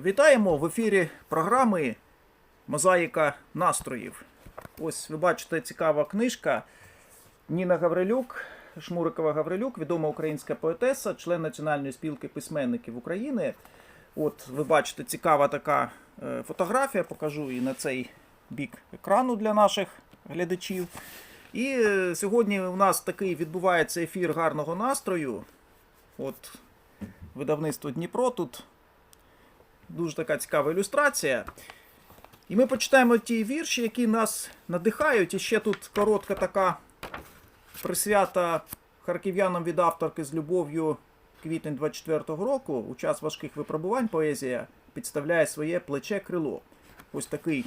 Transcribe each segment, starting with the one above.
Вітаємо в ефірі програми Мозаїка настроїв. Ось ви бачите цікава книжка Ніна Гаврилюк, Шмурикова Гаврилюк, відома українська поетеса, член Національної спілки письменників України. От ви бачите цікава така е, фотографія, покажу і на цей бік екрану для наших глядачів. І е, сьогодні у нас такий відбувається ефір гарного настрою. От видавництво Дніпро тут дуже така цікава ілюстрація. І ми почитаємо ті вірші, які нас надихають. І ще тут коротка така присвята харків'янам від авторки з любов'ю квітень 24-го року. У час важких випробувань поезія підставляє своє плече крило. Ось такий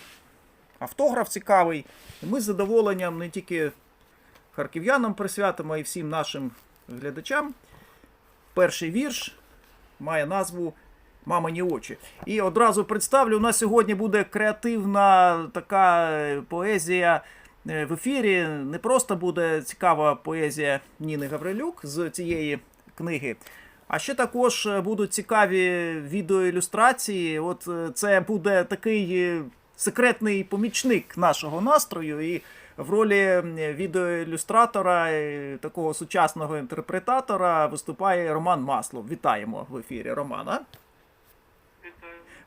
автограф цікавий. І ми з задоволенням не тільки харків'янам присвятимо, а й всім нашим глядачам. Перший вірш має назву Мамині очі. І одразу представлю, у нас сьогодні буде креативна така е, поезія е, в ефірі. Не просто буде цікава поезія Ніни Гаврилюк з цієї книги. А ще також е, будуть цікаві відеоілюстрації. От це буде такий секретний помічник нашого настрою. І в ролі відеоілюстратора, такого сучасного інтерпретатора, виступає Роман Маслов. Вітаємо в ефірі Романа.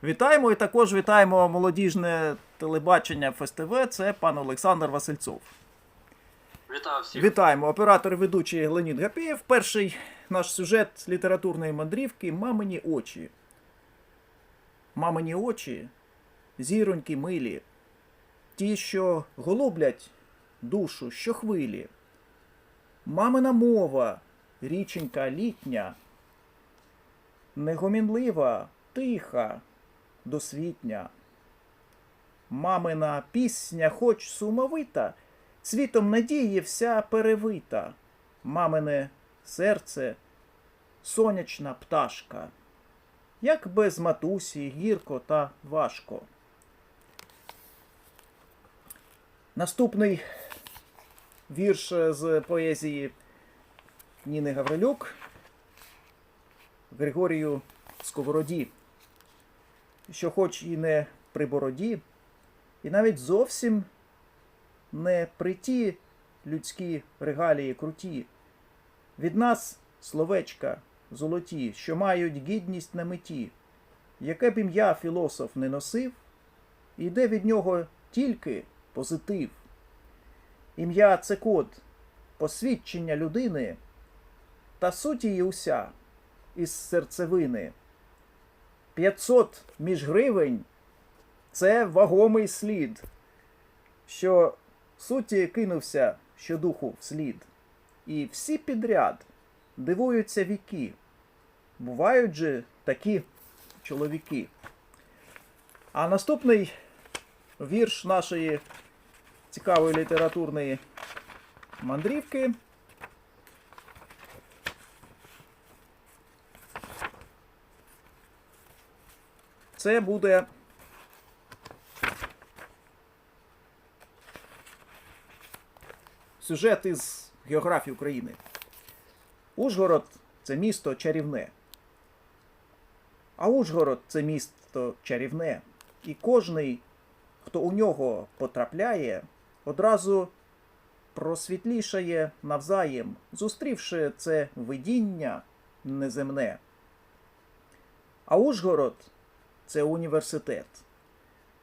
Вітаємо і також вітаємо молодіжне телебачення ФСТВ. Це пан Олександр Васильцов. Вітаю всіх. Вітаємо оператор ведучий Леонід Гапєєв. Перший наш сюжет літературної мандрівки Мамині очі. Мамині очі, зіроньки милі, ті, що голублять душу щохвилі. Мамина мова, річенька літня, негомінлива, тиха, досвітня. Мамина пісня, хоч сумовита, цвітом надії вся перевита. Мамине серце сонячна пташка, як без матусі гірко та важко. Наступний вірш з поезії Ніни Гаврилюк Григорію Сковороді, що хоч і не при бороді, і навіть зовсім не при ті людські регалії круті. Від нас словечка золоті, що мають гідність на меті, яке б ім'я філософ не носив, йде від нього тільки позитив. Ім'я це код, посвідчення людини, та суть її уся із серцевини. 500 міжгривень це вагомий слід, що суті кинувся щодуху вслід. І всі підряд дивуються віки. Бувають же такі чоловіки. А наступний вірш нашої цікавої літературної мандрівки. Це буде сюжет із географії України. Ужгород це місто чарівне. А Ужгород це місто чарівне. І кожний, хто у нього потрапляє, одразу просвітлішає навзаєм, зустрівши це видіння неземне. А Ужгород це університет,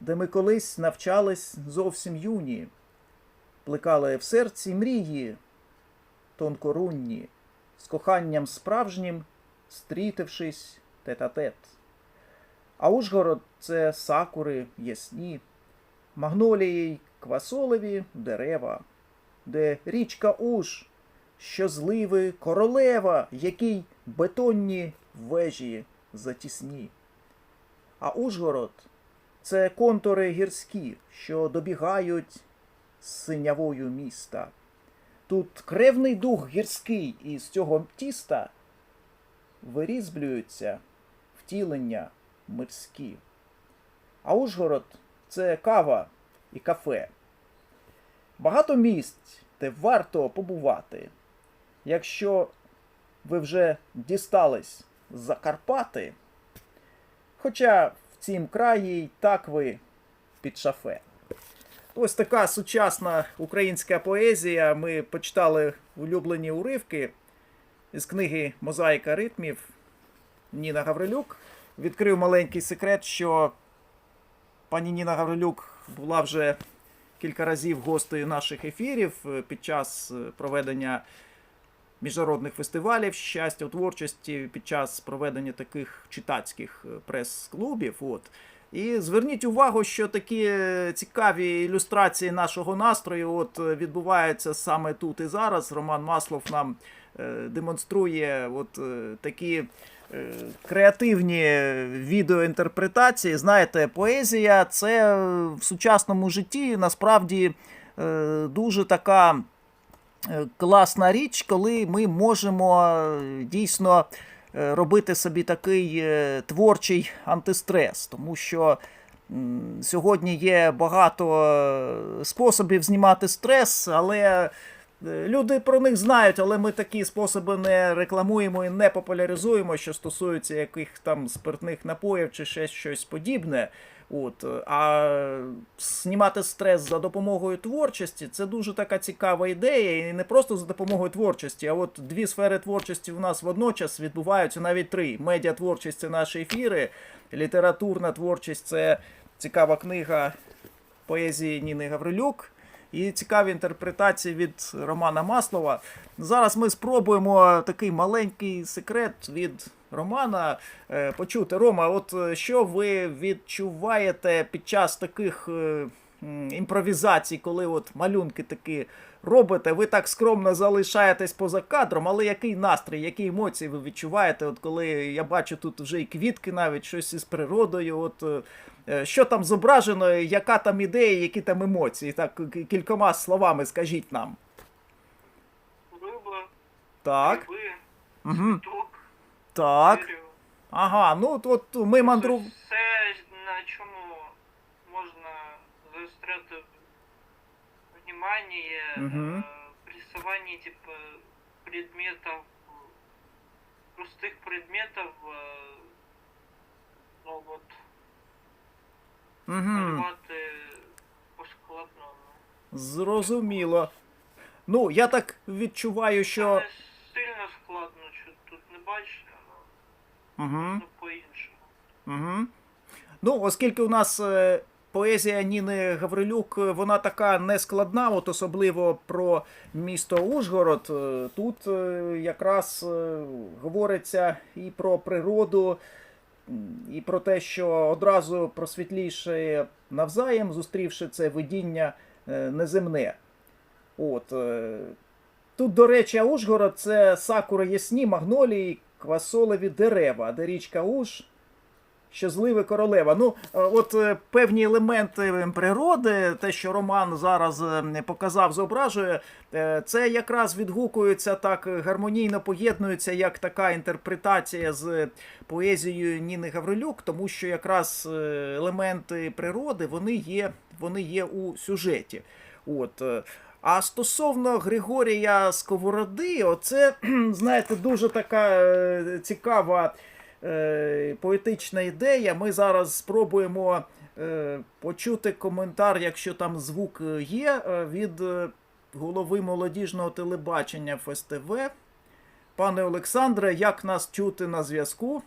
де ми колись навчались зовсім юні, плекали в серці мрії тонкорунні, з коханням справжнім, стрітившись тет-а-тет. А Ужгород це сакури ясні, магнолії й квасолеві дерева, де річка Уж, що зливи королева, якій бетонні вежі затісні. А Ужгород це контури гірські, що добігають з синявою міста. Тут кревний дух гірський, і з цього тіста вирізблюються втілення мирські. А Ужгород це кава і кафе. Багато місць, де варто побувати. Якщо ви вже дістались з Закарпати, Хоча в цім краї так ви під шафе. Ось така сучасна українська поезія. Ми почитали улюблені уривки із книги Мозаїка ритмів Ніна Гаврилюк. Відкрив маленький секрет, що пані Ніна Гаврилюк була вже кілька разів гостею наших ефірів е, під час е, проведення міжнародних фестивалів щастя у творчості, під час проведення таких читацьких е, прес-клубів. От. І зверніть увагу, що такі е, цікаві ілюстрації нашого настрою от е, відбуваються саме тут і зараз. Роман Маслов нам демонструє от такі креативні відеоінтерпретації. Знаєте, поезія це в сучасному житті насправді дуже така класна річ, коли ми можемо е, дійсно е, робити собі такий е, творчий антистрес, тому що сьогодні є багато е, способів знімати стрес, але е, люди про них знають, але ми такі способи не рекламуємо і не популяризуємо, що стосується яких там спиртних напоїв чи ще щось подібне. От, е, а знімати стрес за допомогою творчості це дуже така цікава ідея, і не просто за допомогою творчості, а от дві сфери творчості в нас водночас відбуваються навіть три: медіа творчість це наші ефіри, літературна творчість це цікава книга поезії Ніни Гаврилюк. І цікаві інтерпретації від Романа Маслова. Зараз ми спробуємо такий маленький секрет від Романа е, почути. Рома, от е, що ви відчуваєте під час таких е, імпровізацій, коли от малюнки такі робите? Ви так скромно залишаєтесь поза кадром, але який настрій, які емоції ви відчуваєте? От коли я бачу тут вже і квітки, навіть щось із природою. От що там зображено, яка там ідея, які там емоції? Так, кількома словами скажіть нам. Риба, Так. гриби, Угу. цвіток, Так. Ага, ну от, от ми мандру. Це все, на чому можна заостряти внимание, Мгм. э, рисование типа предметов, простых предметов, э, ну вот, Угу. малювати по-складному. Зрозуміло. Ну, я так відчуваю, Це що. не сильно складно, що тут не бачиш, Угу. по-іншому. Угу. Ну, оскільки у нас е, поезія Ніни Гаврилюк, е, вона така нескладна, от особливо про місто Ужгород. е, Тут е, якраз е, говориться і про природу, м, і про те, що одразу просвітліше навзаєм, зустрівши це видіння е, неземне. От. е, Тут, до речі, Ужгород це сакури ясні, магнолії, квасолеві дерева, де річка Уж, щасливе королева. Ну, е, от е, певні елементи природи, те, що Роман зараз е, показав, зображує, е, це якраз відгукується так е, гармонійно поєднується як така інтерпретація з поезією Ніни Гаврилюк, тому що якраз е, елементи природи вони є, вони є у сюжеті. От. А стосовно Григорія Сковороди, оце, знаєте, дуже така е, цікава е, поетична ідея. Ми зараз спробуємо е, почути коментар, якщо там звук є, від голови молодіжного телебачення ФСТВ. Пане Олександре, як нас чути на зв'язку?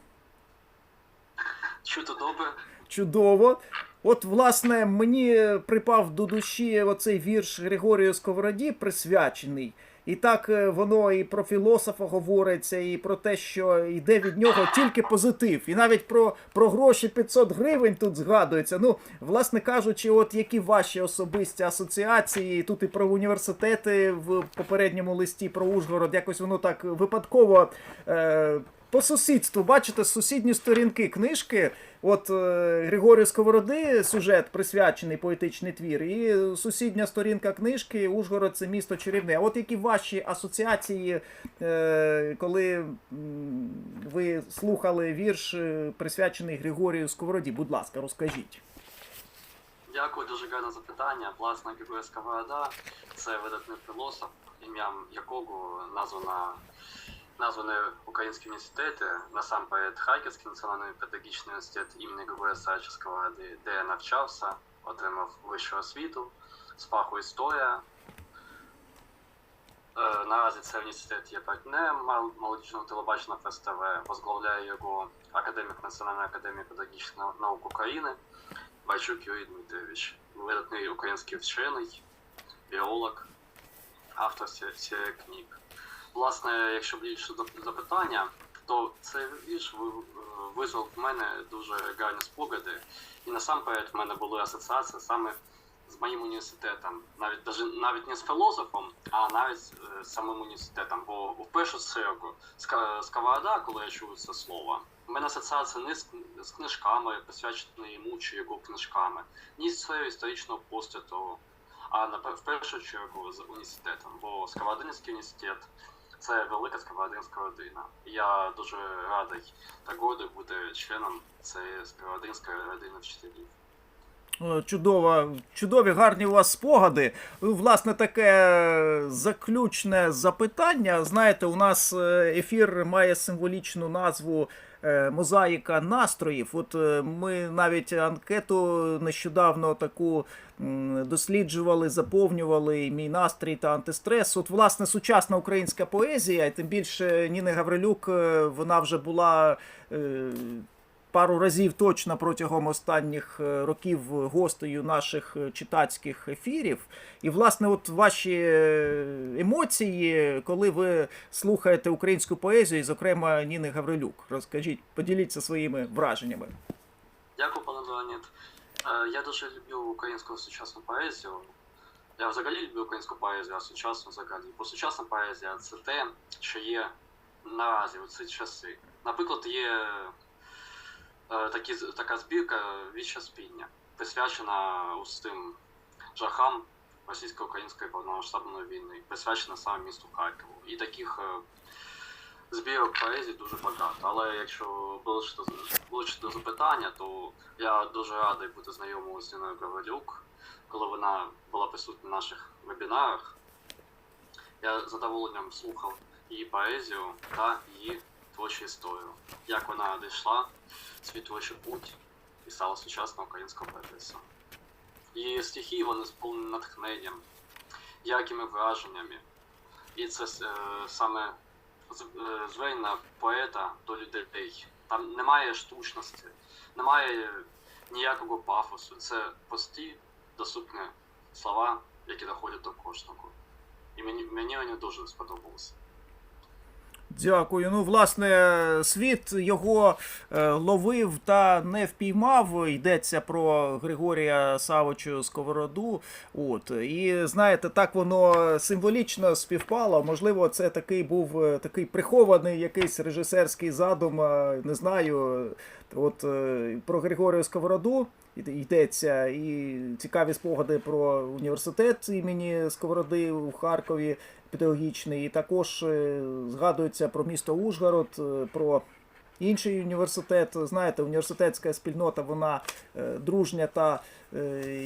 Чути добре. Чудово. От, власне, мені припав до душі оцей вірш Григорію Сковороді присвячений. І так е, воно і про філософа говориться, і про те, що йде від нього тільки позитив. І навіть про, про гроші 500 гривень тут згадується. Ну, власне кажучи, от які ваші особисті асоціації, тут і про університети в попередньому листі про Ужгород, якось воно так випадково. Е, по сусідству, бачите, сусідні сторінки книжки. От е, Григорію Сковороди сюжет присвячений поетичний твір, і сусідня сторінка книжки Ужгород це місто чарівне. От які ваші асоціації, е, коли ви слухали вірш, е, присвячений Григорію Сковороді? Будь ласка, розкажіть. Дякую дуже гарне запитання. Власне, Григорій Сковорода – це видатний філософ, ім'ям якого названа названі українські університети, насамперед Харківський національний педагогічний університет імені Григорія Сачівського, де, де я навчався, отримав вищу освіту з фаху історія. Е, Наразі це університет є партнером молодіжного телебачення ФСТВ, возглавляє його академік Національної академії педагогічних наук України Байчук Юрій Дмитрович, видатний український вчений, біолог, автор серії книг. Власне, якщо більше зап- запитання, то цей вірш е, визвав в мене дуже гарні спогади. І насамперед в мене були асоціації саме з моїм університетом, навіть навіть не з філософом, а навіть е, з самим університетом. Бо в першу чергу сковорода, коли я чую це слово, в мене асоціація не з, з книжками, присвяченими йому чи його книжками, ні з своєю історичного постату, а напе- в першу чергу з університетом. Бо Сковородинський університет це велика сковородинська родина. Я дуже радий та гордий бути членом цієї сковородинської родини вчителів. Е, Чудово, чудові, гарні у вас спогади. Ну, Власне, таке заключне запитання. Знаєте, у нас е, ефір має символічну назву е, Мозаїка настроїв. От е, ми навіть анкету нещодавно таку досліджували, заповнювали мій настрій та антистрес. От, власне, сучасна українська поезія, і тим більше Ніни Гаврилюк, е, вона вже була. Пару разів точно протягом останніх е, років гостею наших е, читацьких ефірів. І, власне, от ваші е, емоції, коли ви слухаєте українську поезію, і, зокрема, Ніни Гаврилюк. Розкажіть, поділіться своїми враженнями. Дякую, пане Леонід. Я дуже люблю українську сучасну поезію. Я взагалі люблю українську поезію, а сучасну взагалі. Бо сучасна поезія це те, що є наразі у ці часи. Наприклад, є такі, з- така збірка Віча спіння, присвячена усім жахам російсько-української повномасштабної війни, присвячена саме місту Харкову. І таких е, збірок поезії дуже багато. Але якщо ближче до, запитання, то я дуже радий бути знайомим з Ніною Гаврилюк, коли вона була присутня на наших вебінарах. Я задоволенням слухав її поезію та її історію, як вона дійшла свій творчий путь і стала сучасною українською поетесою. Її стихи вони сповнені натхненням, яркими враженнями. І це е, саме е, звернення поета до людей. Там немає штучності, немає ніякого пафосу. Це прості, доступні слова, які доходять до кожного. І мені, мені вони дуже сподобалися. Дякую. Ну, власне, світ його е, ловив та не впіймав. Йдеться про Григорія Савичу Сковороду. От і знаєте, так воно символічно співпало. Можливо, це такий був е, такий прихований якийсь режисерський задум. Не знаю. От е, про Григорія Сковороду йдеться, і цікаві спогади про університет імені Сковороди у Харкові педагогічний. І також е, згадується про місто Ужгород, е, про інший університет. Знаєте, університетська спільнота вона е, дружня та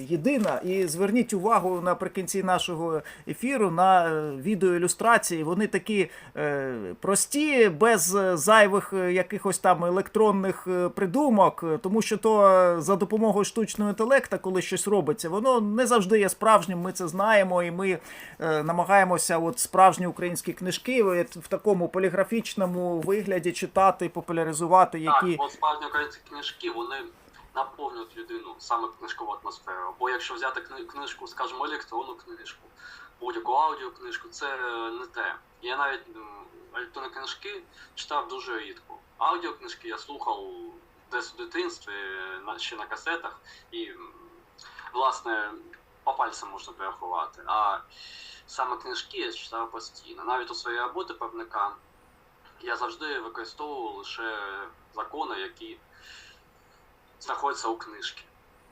єдина. І зверніть увагу наприкінці нашого ефіру на е, відеоілюстрації. Вони такі е, прості, без е, зайвих е, якихось там електронних е, придумок, е, тому що то е, за допомогою штучного інтелекту, коли щось робиться, воно не завжди є справжнім. Ми це знаємо, і ми е, намагаємося от справжні українські книжки в такому поліграфічному вигляді читати, популяризувати, які Так, от справді українські книжки, вони наповнюють людину саме книжкову атмосферу. Бо якщо взяти книжку, скажімо, електронну книжку, будь-яку аудіокнижку, це не те. Я навіть електронні книжки читав дуже рідко. Аудіокнижки я слухав десь у дитинстві, ще на касетах, і власне по пальцям можна порахувати. А саме книжки я читав постійно. Навіть у своїй роботі певника я завжди використовував лише закони, які знаходяться у книжці.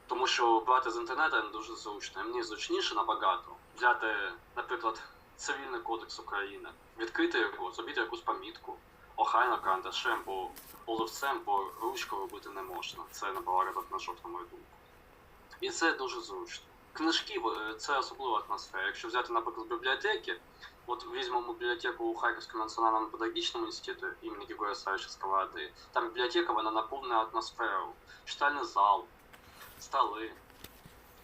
Тому що брати з інтернету не дуже зручно. Мені зручніше набагато взяти, наприклад, Цивільний кодекс України, відкрити його, зробити якусь помітку, охайно карандашем, бо оловцем, бо ручкою робити не можна. Це набагато книжок, на мою думку. І це дуже зручно. книжки в- це особлива атмосфера. Якщо взяти, наприклад, бібліотеки, от візьмемо бібліотеку у Харківському національному педагогічному інституті імені Григорія Савича Сковороди, там бібліотека вона наповнена атмосферою, читальний зал, столи.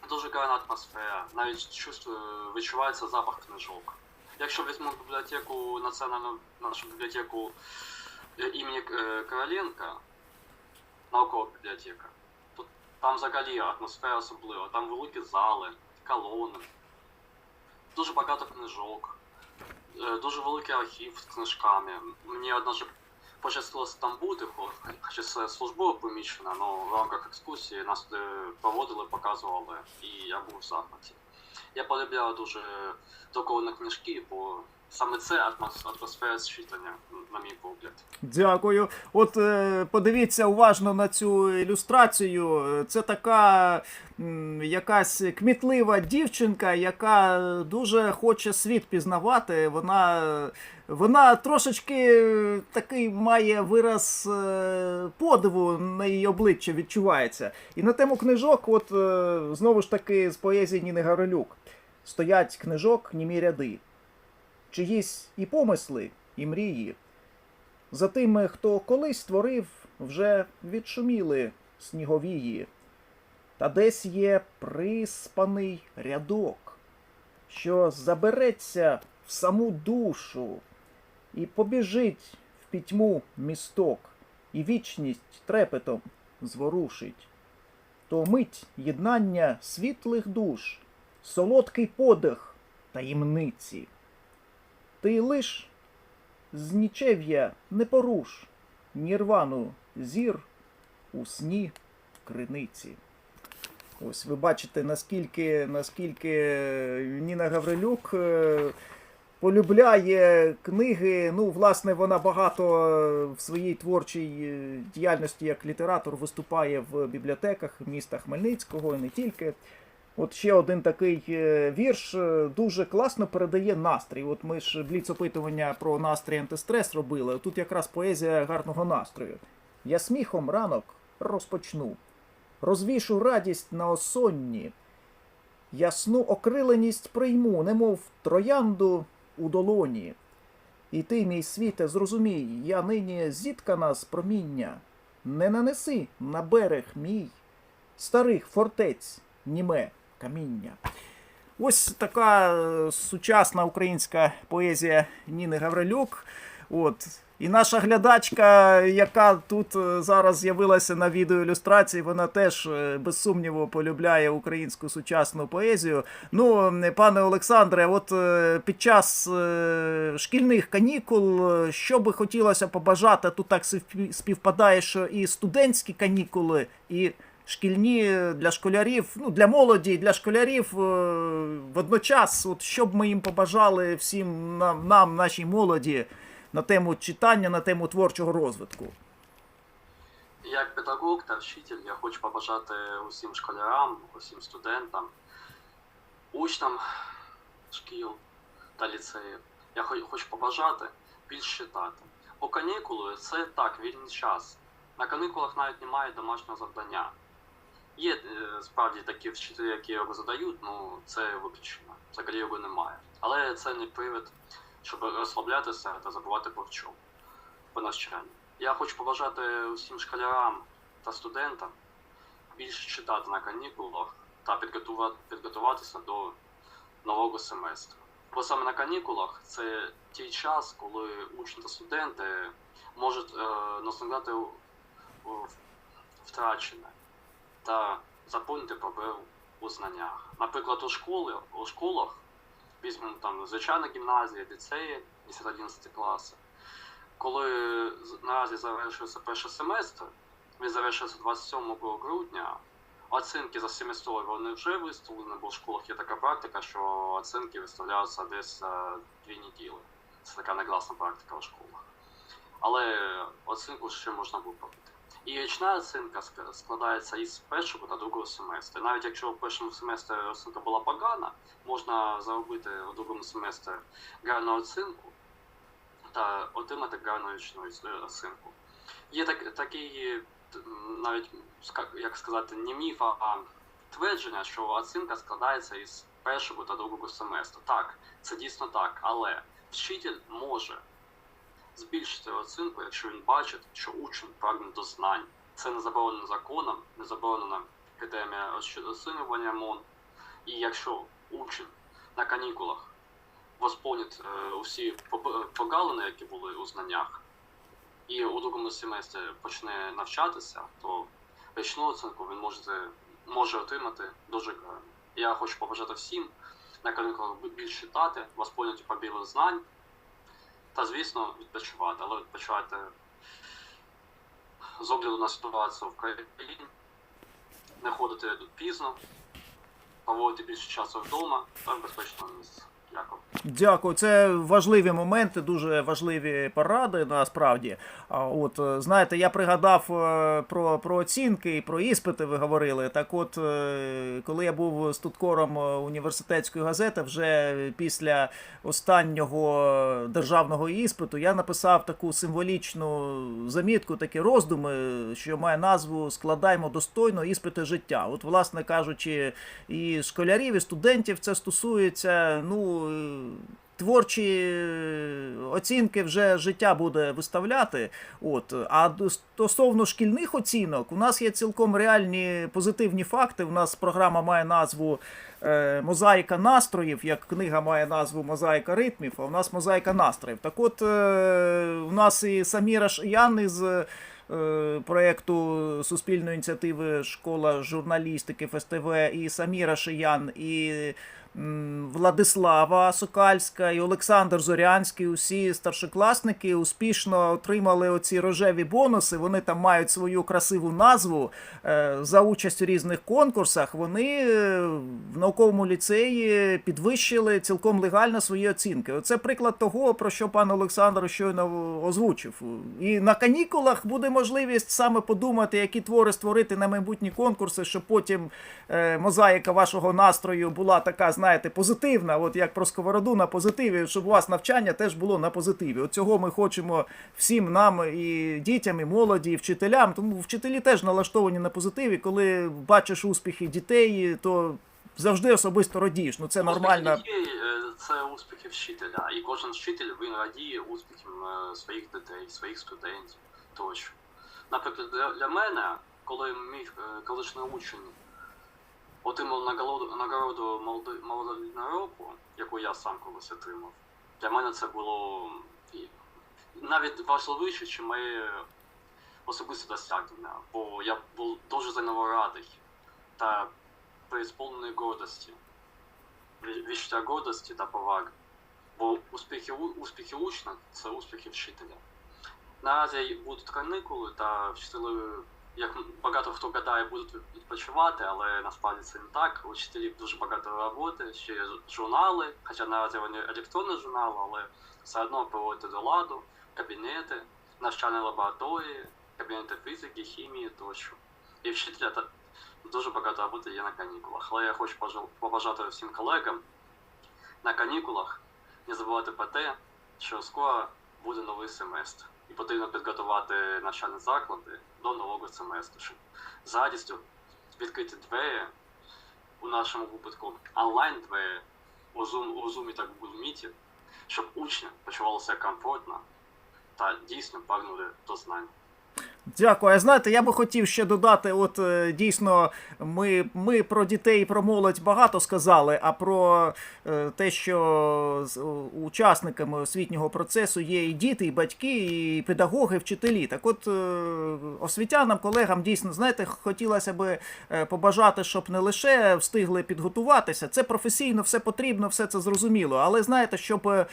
Дуже гарна атмосфера, навіть чувствую, відчувається запах книжок. Якщо візьмемо бібліотеку, національну нашу бібліотеку е, імені е, Короленка, наукова бібліотека, то Там взагалі атмосфера особлива. Там великі зали, колони, дуже багато книжок, е, дуже великий архів з книжками. Мені однажды пощастилося там бути, хо- хоча це службове поміщено, але в рамках екскурсії нас туди проводили, показували, і я був в захваті. Я полюбляю дуже друковані книжки, бо саме це атмос- атмосфера читання, на мій погляд. Дякую. От е, подивіться уважно на цю ілюстрацію. Це така якась кмітлива дівчинка, яка дуже хоче світ пізнавати. Вона, вона трошечки такий має вираз е, подиву на її обличчя відчувається. І на тему книжок, от е, знову ж таки, з поезії Ніни Гаврилюк. Стоять книжок німі ряди. Чиїсь і помисли, і мрії. За тими, хто колись створив, вже відшуміли сніговії. Та десь є приспаний рядок, що забереться в саму душу і побіжить в пітьму місток, і вічність трепетом зворушить. То мить єднання світлих душ, солодкий подих таємниці. Ти лиш з нічев'я не поруш, нірвану зір у сні криниці. Ось ви бачите, наскільки, наскільки Ніна Гаврилюк е, полюбляє книги. Ну, власне, вона багато в своїй творчій е, діяльності як літератор виступає в бібліотеках міста Хмельницького і не тільки. От ще один такий е, вірш е, дуже класно передає настрій. От ми ж бліц опитування про настрій антистрес робили. Тут якраз поезія гарного настрою. Я сміхом ранок розпочну, розвішу радість на осонні, ясну окриленість прийму, немов троянду у долоні. І ти, мій світе, зрозумій, я нині зіткана з проміння. Не нанеси на берег мій старих фортець німе каміння. Ось така е, сучасна українська поезія Ніни Гаврилюк. От. І наша глядачка, яка тут е, зараз з'явилася на відеоілюстрації, вона теж е, без сумніву полюбляє українську сучасну поезію. Ну, пане Олександре, от під час шкільних канікул, що би хотілося побажати, тут так співпадає, що і студентські канікули, і шкільні для школярів, ну для молоді, для школярів е, водночас, от що б ми їм побажали всім нам, нам, нашій молоді, на тему читання, на тему творчого розвитку. Як педагог та вчитель я хочу побажати усім школярам, усім студентам, учням шкіл та ліцеїв. Я хо- хочу побажати більше читати. Бо канікули це так, вільний час. На канікулах навіть немає домашнього завдання. Є е, справді такі вчителі, які його задають, ну це виключено. Взагалі його немає. Але це не привід, щоб розслаблятися та забувати про вчому по навчанню. Я хочу побажати усім школярам та студентам більше читати на канікулах та підготуватися до нового семестру. Бо саме на канікулах це той час, коли учні та студенти можуть е, у втрачене та заповнити пробел у знаннях. Наприклад, у школі, у школах візьмемо там звичайна гімназія, ліцеї, 10-11 класи. Коли наразі завершується перший семестр, він завершується 27 грудня. Оцінки за семестрові вони вже виставлені, бо в школах є така практика, що оцінки виставляються десь за дві неділі. Це така негласна практика в школах. Але оцінку ще можна виправити. І річна оцінка ск- складається із першого та другого семестру. Навіть якщо в першому семестрі оцінка була погана, можна заробити у другому семестрі гарну оцінку та отримати гарну річну оцінку. Є так, такий т- м, навіть як сказати, не міф, а твердження, що оцінка складається із першого та другого семестру. Так, це дійсно так, але вчитель може збільшити оцінку, якщо він бачить, що учень прагне до знань. Це не заборонено законом, не заборонено критеріями оцінювання МОН. І якщо учень на канікулах восполнить е, усі прогалини, які були у знаннях, і у другому семестрі почне навчатися, то річну оцінку він може, може отримати дуже гарно. Я хочу побажати всім на канікулах більше читати, восполнити побіли знань та, звісно, відпочивати. Але відпочивати з огляду на ситуацію в країні, не ходити пізно, проводити більше часу вдома та в місці. Дякую. Це важливі моменти, дуже важливі поради насправді. От е, знаєте, я пригадав е, про, про оцінки і про іспити. Ви говорили. Так, от е, коли я був студкором університетської газети, вже після останнього державного іспиту я написав таку символічну замітку, такі роздуми, що має назву Складаймо достойно іспити життя. От, власне кажучи, і школярів, і студентів це стосується. Ну творчі е, оцінки вже життя буде виставляти. От а стосовно шкільних оцінок, у нас є цілком реальні позитивні факти. У нас програма має назву е, Мозаїка настроїв, як книга має назву Мозаїка ритмів, а у нас мозаїка настроїв. Так от е, у нас і Саміра Шиян із проєкту суспільної ініціативи Школа журналістики ФСТВ, і Саміра Шиян, і Владислава Сокальська, і Олександр Зорянський. Усі старшокласники успішно отримали оці рожеві бонуси. Вони там мають свою красиву назву е, за участь у різних конкурсах. Вони е, в науковому ліцеї підвищили цілком легально свої оцінки. Оце приклад того, про що пан Олександр щойно озвучив. І на канікулах буде можливість саме подумати, які твори створити на майбутні конкурси, щоб потім е, мозаїка вашого настрою була така, знаєте, позитивна, от як про сковороду на позитиві, щоб у вас навчання теж було на позитиві. От цього ми хочемо всім нам і дітям, і молоді, і вчителям. Тому вчителі теж налаштовані на позитиві. Коли бачиш успіхи дітей, то завжди особисто радієш. Ну це нормально. Це успіхи вчителя. І кожен вчитель він радіє успіхам е, своїх дітей, своїх студентів тощо. Наприклад, для, для мене, коли мій е, колишній учень отримав нагороду, нагороду людина року, яку я сам колись отримав, для мене це було навіть важливіше, ніж моє особисте досягнення, бо я був дуже за нього радий та преисполнений гордості ві- відчуття гордості та поваги. Бо успіхи, успіхи учня це успіхи вчителя. Наразі будуть канікули, та вчителі, як багато хто гадає, будуть відпочивати, але насправді це не так. У вчителів дуже багато роботи, ще є журнали, хоча наразі вони електронні журнали, але все одно проводити до ладу, кабінети, навчальні лабораторії, кабінети фізики, хімії тощо. І вчителя дуже багато роботи є на канікулах. Але я хочу побажати всім колегам на канікулах не забувати про те, що скоро буде новий семестр. І потрібно підготувати навчальні заклади до нового семестру, з радістю відкрити двері у нашому випадку онлайн двері у Zoom, у Zoom та Google Meet, щоб учні почувалися комфортно та дійсно прагнули до знань. Дякую. А знаєте, я би хотів ще додати: от е, дійсно, ми, ми про дітей і про молодь багато сказали, а про е, те, що учасниками освітнього процесу є і діти, і батьки, і педагоги, вчителі. Так от е, освітянам, колегам дійсно, знаєте, хотілося би побажати, щоб не лише встигли підготуватися, це професійно, все потрібно, все це зрозуміло. Але знаєте, щоб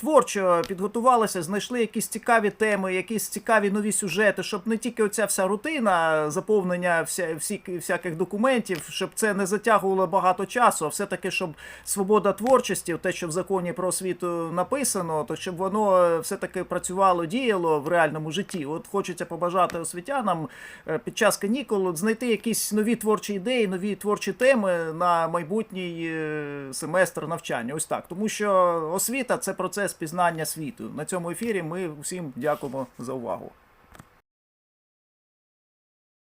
творчо підготувалися, знайшли якісь цікаві теми, якісь цікаві нові сюжети, щоб не тільки оця вся рутина заповнення вся, всі, всяких документів, щоб це не затягувало багато часу, а все-таки, щоб свобода творчості, те, що в законі про освіту написано, то щоб воно е, все-таки працювало, діяло в реальному житті. От хочеться побажати освітянам е, під час канікул знайти якісь нові творчі ідеї, нові творчі теми на майбутній е, семестр навчання. Ось так. Тому що освіта це процес пізнання світу. На цьому ефірі ми всім дякуємо за увагу.